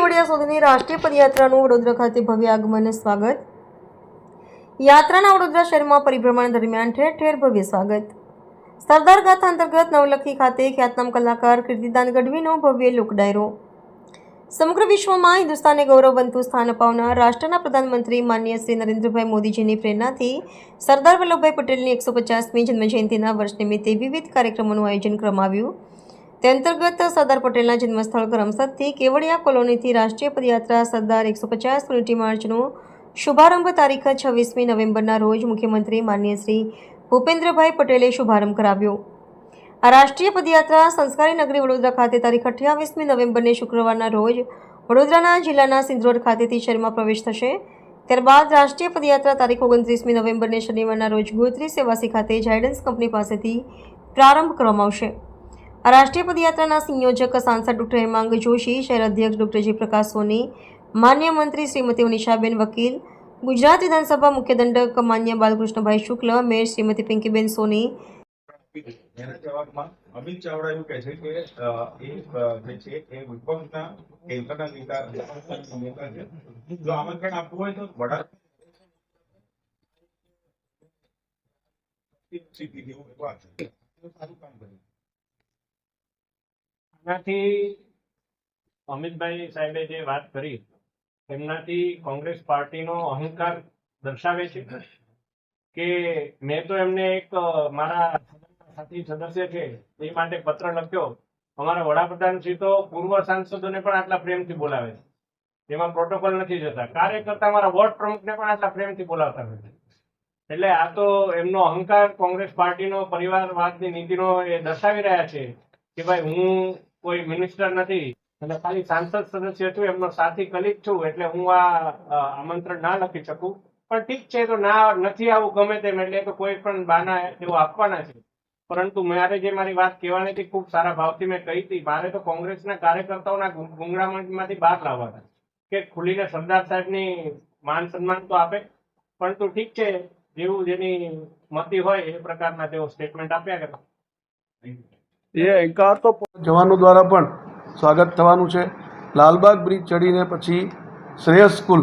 કેવડિયા સુધીની રાષ્ટ્રીય પદયાત્રાનું વડોદરા ખાતે ભવ્ય આગમન સ્વાગત. યાત્રાના વડોદરા શહેરમાં પરિભ્રમણ દરમિયાન ઠેર ઠેર ભવ્ય સ્વાગત. સરદાર ગાથા અંતર્ગત નવલખી ખાતે ખ્યાતનામ કલાકાર કીર્તિદાન ગઢવીનો ભવ્ય લોકડાયરો સમગ્ર વિશ્વમાં હિન્દુસ્તાને બનતું સ્થાન અપાવનાર રાષ્ટ્રના પ્રધાનમંત્રી માનનીય શ્રી નરેન્દ્રભાઈ મોદીજીની પ્રેરણાથી સરદાર વલ્લભભાઈ પટેલની એકસો પચાસમી જન્મજયંતિના વર્ષ નિમિત્તે વિવિધ કાર્યક્રમોનું આયોજન કરવામાં આવ્યું. તે અંતર્ગત સરદાર પટેલના જન્મસ્થળ કરમસદથી કેવડિયા કોલોનીથી રાષ્ટ્રીય પદયાત્રા સરદાર એકસો પચાસ યુનિટી માર્ચનો શુભારંભ તારીખ છવ્વીસમી નવેમ્બરના રોજ મુખ્યમંત્રી માન્ય શ્રી ભૂપેન્દ્રભાઈ પટેલે શુભારંભ કરાવ્યો. આ રાષ્ટ્રીય પદયાત્રા સંસ્કારી નગરી વડોદરા ખાતે તારીખ અઠ્યાવીસમી નવેમ્બરને શુક્રવારના રોજ વડોદરાના જિલ્લાના સિંધરોડ ખાતેથી શહેરમાં પ્રવેશ થશે. ત્યારબાદ રાષ્ટ્રીય પદયાત્રા તારીખ ઓગણત્રીસમી નવેમ્બરને શનિવારના રોજ ગોત્રી સેવાસી ખાતે જાયડન્સ કંપની પાસેથી પ્રારંભ કરવામાં આવશે. આ રાષ્ટ્રીય પદયાત્રાના સંયોજક સાંસદ ડૉક્ટર હેમાંગ જોશી, શહેર અધ્યક્ષ ડૉક્ટર જયપ્રકાશ સોની, માન્ય મંત્રી શ્રીમતી ઉનિષાબેન વકીલ, ગુજરાત વિધાનસભા મુખ્ય દંડક માન્ય બાલકૃષ્ણભાઈ શુક્લ, મેયર શ્રીમતી પિંકીબેન સોની. અમિત ચાવડા એવું કહે છે કે એ છે, એ વિપક્ષના કેન્દ્રના નેતા છે. જો આમંત્રણ આપવું હોય તો વડા સારું કામ કર્યું આનાથી અમિતભાઈ સાહેબે જે વાત કરી, એમનાથી કોંગ્રેસ પાર્ટીનો અહંકાર દર્શાવે છે કે મેં તો એમને એક મારા સાથી સદસ્ય છે, એ માટે પત્ર લખ્યો. અમારા વડાપ્રધાન શ્રી તો પૂર્વ સાંસદોને પણ આટલા પ્રેમથી બોલાવે છે. એમાં પ્રોટોકોલ નથી જતા. કાર્યકર્તા મારા વોર્ડ પ્રમુખને પણ આટલા પ્રેમથી બોલાવતા નથી એટલે આ તો એમનો અહંકાર કોંગ્રેસ પાર્ટીનો પરિવારવાદની નીતિનો એ દર્શાવી રહ્યા છે કે ભાઈ હું કોઈ મિનિસ્ટર નથી. અને ખાલી સાંસદ સદસ્ય છું, એમનો સાથી કલિક છું, એટલે હું આ આમંત્રણ ના લખી શકું. પણ ઠીક છે તો ના, નથી આવું ગમે તેમ, એટલે તો કોઈ પણ બાના એવો આપવાના છે. પરંતુ મારે જે મારી વાત કહેવાની હતી, ખૂબ સારા ભાવથી મેં કહી હતી, મારે તો કોંગ્રેસના કાર્યકર્તાઓના ગું- બહાર લાવવાના કે ખુલીને સરદાર સાહેબની માન સન્માન તો આપે, પરંતુ ઠીક છે, જેવું જેની મતી હોય, એ પ્રકારના તેઓ સ્ટેટમેન્ટ આપ્યા કરે. એ અહંકાર તો જવાનો દ્વારા પણ સ્વાગત થવાનું છે. લાલબાગ બ્રિજ ચડીને પછી શ્રેયસ સ્કૂલ,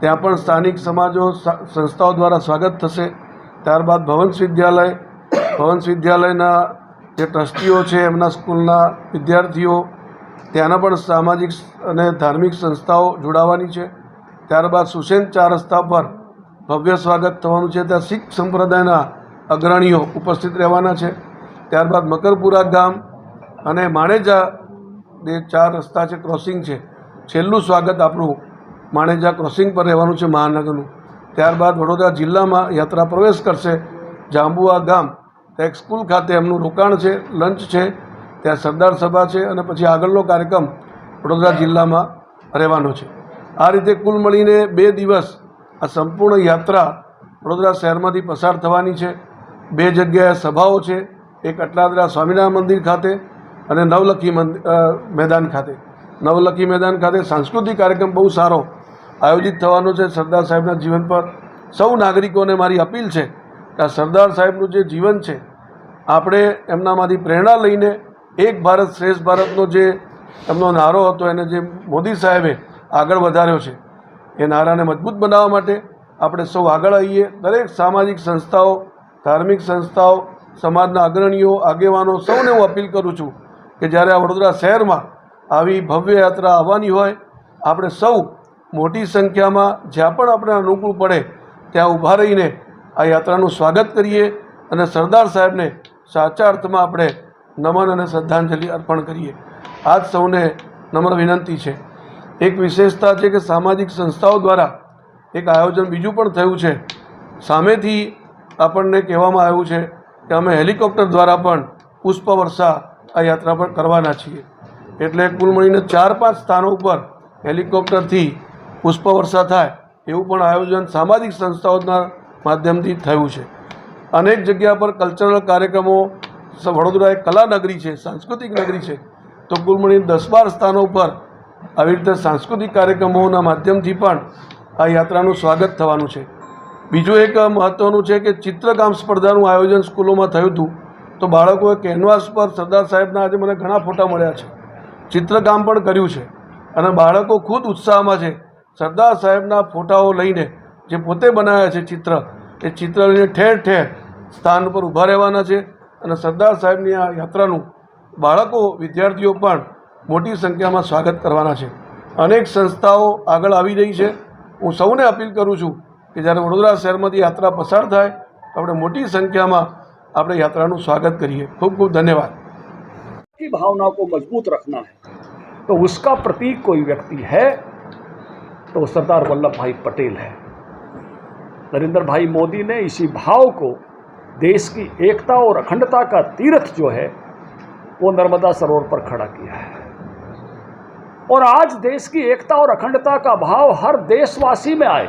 ત્યાં પણ સ્થાનિક સમાજો સંસ્થાઓ દ્વારા સ્વાગત થશે. ત્યારબાદ ભવંશ વિદ્યાલય ભવંશ વિદ્યાલયના જે ટ્રસ્ટીઓ છે, એમના સ્કૂલના વિદ્યાર્થીઓ, ત્યાંના પણ સામાજિક અને ધાર્મિક સંસ્થાઓ જોડાવાની છે. ત્યારબાદ સુસેન ચાર રસ્તા પર ભવ્ય સ્વાગત થવાનું છે. ત્યાં શીખ સંપ્રદાયના અગ્રણીઓ ઉપસ્થિત રહેવાના છે. ત્યારબાદ મકરપુરા ગામ અને માણેજા જે ચાર રસ્તા છે ક્રોસિંગ છે. છેલ્લું સ્વાગત આપણું માણેજા ક્રોસિંગ પર રહેવાનું છે મહાનગરનું. ત્યારબાદ વડોદરા જિલ્લામાં યાત્રા પ્રવેશ કરશે જાંબુઆ ગામ. ત્યાં સ્કૂલ ખાતે એમનું રોકાણ છે લંચ છે, ત્યાં સરદાર સભા છે અને પછી આગળનો કાર્યક્રમ વડોદરા જિલ્લામાં રહેવાનો છે. આ રીતે કુલ મળીને બે દિવસ આ સંપૂર્ણ યાત્રા વડોદરા શહેરમાંથી પસાર થવાની છે. બે જગ્યાએ સભાઓ છે એક અટલાદરા સ્વામિનારાયણ મંદિર ખાતે અને નવલખી મેદાન ખાતે. નવલખી મેદાન ખાતે સાંસ્કૃતિક કાર્યક્રમ બહુ સારો આયોજિત થવાનો છે સરદાર સાહેબના જીવન પર. સૌ નાગરિકોને મારી અપીલ છે કે આ સરદાર સાહેબનું જે જીવન છે, આપણે એમનામાંથી પ્રેરણા લઈને એક ભારત શ્રેષ્ઠ ભારતનો જે એમનો નારો હતો, એને જે મોદી સાહેબે આગળ વધાર્યો છે, એ નારાને મજબૂત બનાવવા માટે આપણે સૌ આગળ આવીએ. દરેક સામાજિક સંસ્થાઓ, ધાર્મિક સંસ્થાઓ સમાજના અગ્રણીઓ, આગેવાનો સૌને હું અપીલ કરું છું કે જ્યારે આ વડોદરા શહેરમાં આવી ભવ્ય યાત્રા આવવાની હોય, આપણે સૌ મોટી સંખ્યામાં જ્યાં પણ આપણે અનુકૂળ પડે ત્યાં ઊભા રહીને આ યાત્રાનું સ્વાગત કરીએ અને સરદાર સાહેબને સાચા અર્થમાં આપણે નમન અને શ્રદ્ધાંજલિ અર્પણ કરીએ. આ જ સૌને નમ્ર વિનંતી છે. એક વિશેષતા છે કે સામાજિક સંસ્થાઓ દ્વારા એક આયોજન બીજું પણ થયું છે. સામેથી આપણને કહેવામાં આવ્યું છે કે અમે હેલિકોપ્ટર દ્વારા પણ પુષ્પવર્ષા આ યાત્રા પર કરવાના છીએ. એટલે કુલ મળીને ચાર પાંચ સ્થાનો ઉપર હેલિકોપ્ટરથી પુષ્પવર્ષા થાય એવું પણ આયોજન સામાજિક સંસ્થાઓના માધ્યમથી થયું છે. અનેક જગ્યા પર કલ્ચરલ કાર્યક્રમો વડોદરા એક કલા નગરી છે, સાંસ્કૃતિક નગરી છે. તો કુલ મળીને દસ બાર સ્થાનો પર આવી રીતે સાંસ્કૃતિક કાર્યક્રમોના માધ્યમથી પણ આ યાત્રાનું સ્વાગત થવાનું છે. બીજું એક મહત્ત્વનું છે કે ચિત્રકામ સ્પર્ધાનું આયોજન સ્કૂલોમાં થયું હતું. તો બાળકોએ કેનવાસ પર સરદાર સાહેબના આજે મને ઘણા ફોટા મળ્યા છે. ચિત્રકામ પણ કર્યું છે. અને બાળકો ખુદ ઉત્સાહમાં છે. સરદાર સાહેબના ફોટાઓ લઈને જે પોતે બનાવ્યા છે ચિત્ર, એ ચિત્ર લઈને ઠેર ઠેર સ્થાન ઉપર ઊભા રહેવાના છે. અને સરદાર સાહેબની આ યાત્રાનું બાળકો, વિદ્યાર્થીઓ પણ મોટી સંખ્યામાં સ્વાગત કરવાના છે. અનેક સંસ્થાઓ આગળ આવી રહી છે. હું સૌને અપીલ કરું છું કે જ્યારે વડોદરા શહેરમાંથી યાત્રા પસાર થાય તો આપણે મોટી સંખ્યામાં આપણે યાત્રાનું સ્વાગત કરીએ ખૂબ ખૂબ ધન્યવાદ की भावना को मजबूत रखना है तो उसका प्रतीक कोई व्यक्ति है तो वो सरदार वल्लभ भाई पटेल है नरेंद्र भाई मोदी ने इसी भाव को देश की एकता और अखंडता का तीर्थ जो है वो नर्मदा सरोवर पर खड़ा किया है और आज देश की एकता और अखंडता का भाव हर देशवासी में आए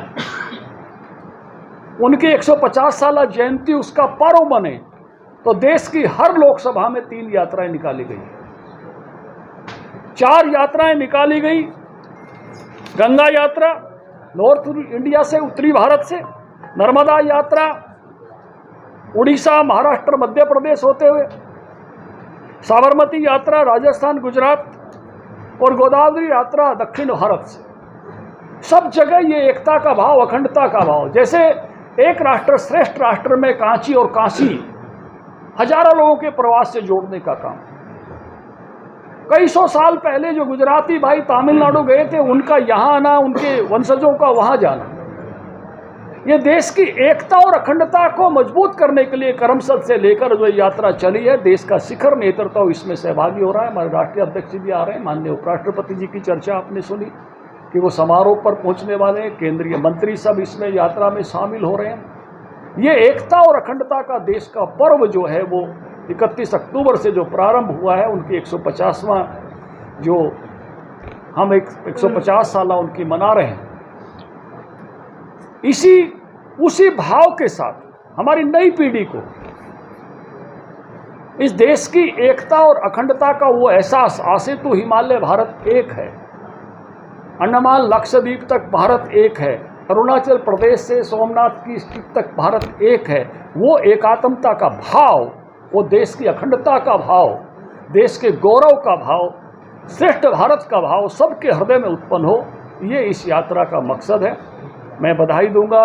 उनकी 150 साल जयंती उसका पर्व बने तो देश की हर लोकसभा में तीन यात्राएँ निकाली गई। चार यात्राएँ निकाली गई, गंगा यात्रा, नॉर्थ इंडिया से, उत्तरी भारत से, नर्मदा यात्रा, उड़ीसा, महाराष्ट्र, मध्य प्रदेश होते हुए, साबरमती यात्रा, राजस्थान, गुजरात और गोदावरी यात्रा दक्षिण भारत से। सब जगह ये एकता का भाव, अखंडता का भाव। जैसे एक राष्ट्र श्रेष्ठ राष्ट्र में कांची और काशी हज़ारों लोगों के प्रवास से जोड़ने का काम। कई सौ साल पहले जो गुजराती भाई तमिलनाडु गए थे, उनका यहाँ आना, उनके वंशजों का वहाँ जाना। ये देश की एकता और अखंडता को मज़बूत करने के लिए करमसद से लेकर जो यात्रा चली है, देश का शिखर नेतृत्व इसमें सहभागी हो रहा है। हमारे राष्ट्रीय अध्यक्ष जी भी आ रहे हैं, माननीय उपराष्ट्रपति जी की चर्चा आपने सुनी। कि वो समारोह पर पहुँचने वाले केंद्रीय मंत्री सब इसमें यात्रा में शामिल हो रहे हैं। ये एकता और अखंडता का देश का पर्व जो है, वो 31 अक्टूबर से जो प्रारंभ हुआ है, उनकी 150वां जो हम एक 150 साल उनकी मना रहे हैं। इसी, उसी भाव के साथ, हमारी नई पीढ़ी को इस देश की एकता और अखंडता का वो एहसास, आसे तो हिमालय भारत एक है। अंडमान लक्षद्वीप तक भारत एक है। अरुणाचल प्रदेश से सोमनाथ की स्थित तक भारत एक है। वो एकात्मता का भाव, वो देश की अखंडता का भाव, देश के गौरव का भाव, श्रेष्ठ भारत का भाव सबके हृदय में उत्पन्न हो, ये इस यात्रा का मकसद है। मैं बधाई दूँगा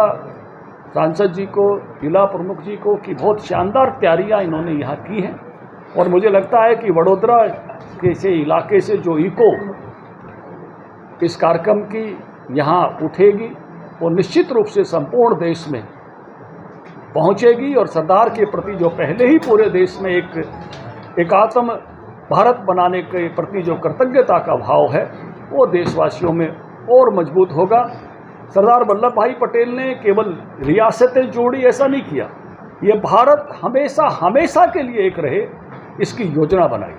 सांसद जी को, जिला प्रमुख जी को कि बहुत शानदार तैयारियाँ इन्होंने यहाँ की हैं। और मुझे लगता है कि वडोदरा के से इलाके से जो इको इस कार्यक्रम की यहाँ उठेगी, वो निश्चित रूप से संपूर्ण देश में पहुँचेगी और सरदार के प्रति जो पहले ही पूरे देश में एक एकात्म भारत बनाने के प्रति जो कृतज्ञता का भाव है, वो देशवासियों में और मज़बूत होगा। सरदार वल्लभ भाई पटेल ने केवल रियासतें जोड़ी, ऐसा नहीं किया। ये भारत हमेशा हमेशा के लिए एक रहे, इसकी योजना बनाई।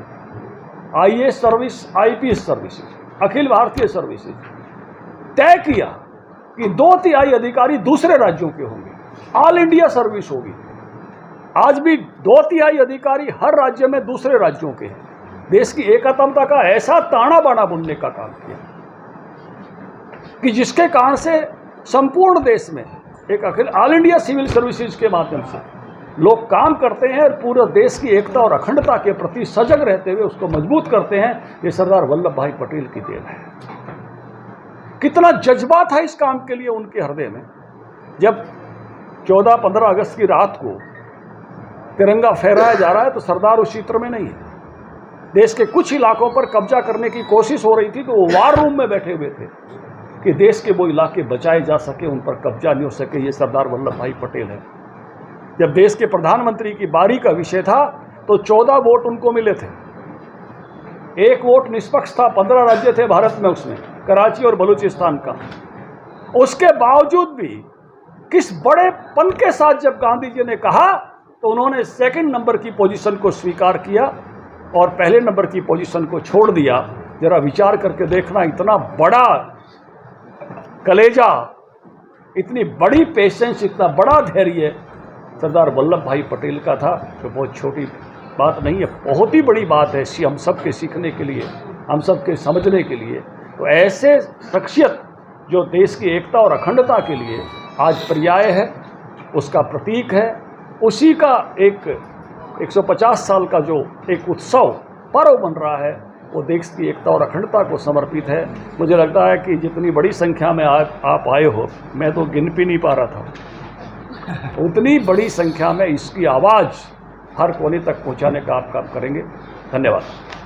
आई सर्विस आई सर्विसेज़। अखिल भारतीय सर्विसेज़। तय किया कि दो तिहाई अधिकारी दूसरे राज्यों के होंगे। ऑल इंडिया सर्विस होगी। आज भी दो तिहाई अधिकारी हर राज्य में दूसरे राज्यों के हैं। देश की एकत्मता का ऐसा ताना बाना बुनने का काम किया। कि जिसके कारण से संपूर्ण देश में एक अखिल ऑल इंडिया सिविल सर्विसेज़ के माध्यम से लोग काम करते हैं और पूरे देश की एकता और अखंडता के प्रति सजग रहते हुए उसको मज़बूत करते हैं। ये सरदार वल्लभ भाई पटेल की देन है। कितना जज्बा था इस काम के लिए उनके हृदय में। जब 14-15 अगस्त की रात को तिरंगा फहराया जा रहा है तो सरदार उस चित्र में नहीं है। देश के कुछ इलाकों पर कब्जा करने की कोशिश हो रही थी तो वो वार रूम में बैठे हुए थे कि देश के वो इलाके बचाए जा सके, उन पर कब्जा नहीं हो सके। ये सरदार वल्लभ भाई पटेल है। जब देश के प्रधानमंत्री की बारी का विषय था तो चौदह वोट उनको मिले थे। एक वोट निष्पक्ष था, पंद्रह राज्य थे भारत में उसमें, कराची और बलूचिस्तान का। उसके बावजूद भी किस बड़े पन के साथ जब गांधी जी ने कहा तो उन्होंने सेकंड नंबर की पोजीशन को स्वीकार किया और पहले नंबर की पोजीशन को छोड़ दिया। जरा विचार करके देखना, इतना बड़ा कलेजा, इतनी बड़ी पेशेंस इतना बड़ा धैर्य सरदार वल्लभ भाई पटेल का था जो बहुत छोटी बात नहीं है, बहुत ही बड़ी बात है हम सब के सीखने के लिए, हम सब के समझने के लिए। तो ऐसे शख्सियत जो देश की एकता और अखंडता के लिए आज पर्याय है, उसका प्रतीक है, उसी का एक 150 साल का जो एक उत्सव पर्व बन रहा है, वो देश की एकता और अखंडता को समर्पित है। मुझे लगता है कि जितनी बड़ी संख्या में आप आप आए हो, मैं तो गिन भी नहीं पा रहा था। उतनी बड़ी संख्या में इसकी आवाज़ हर कोने तक पहुंचाने का आप काम करेंगे धन्यवाद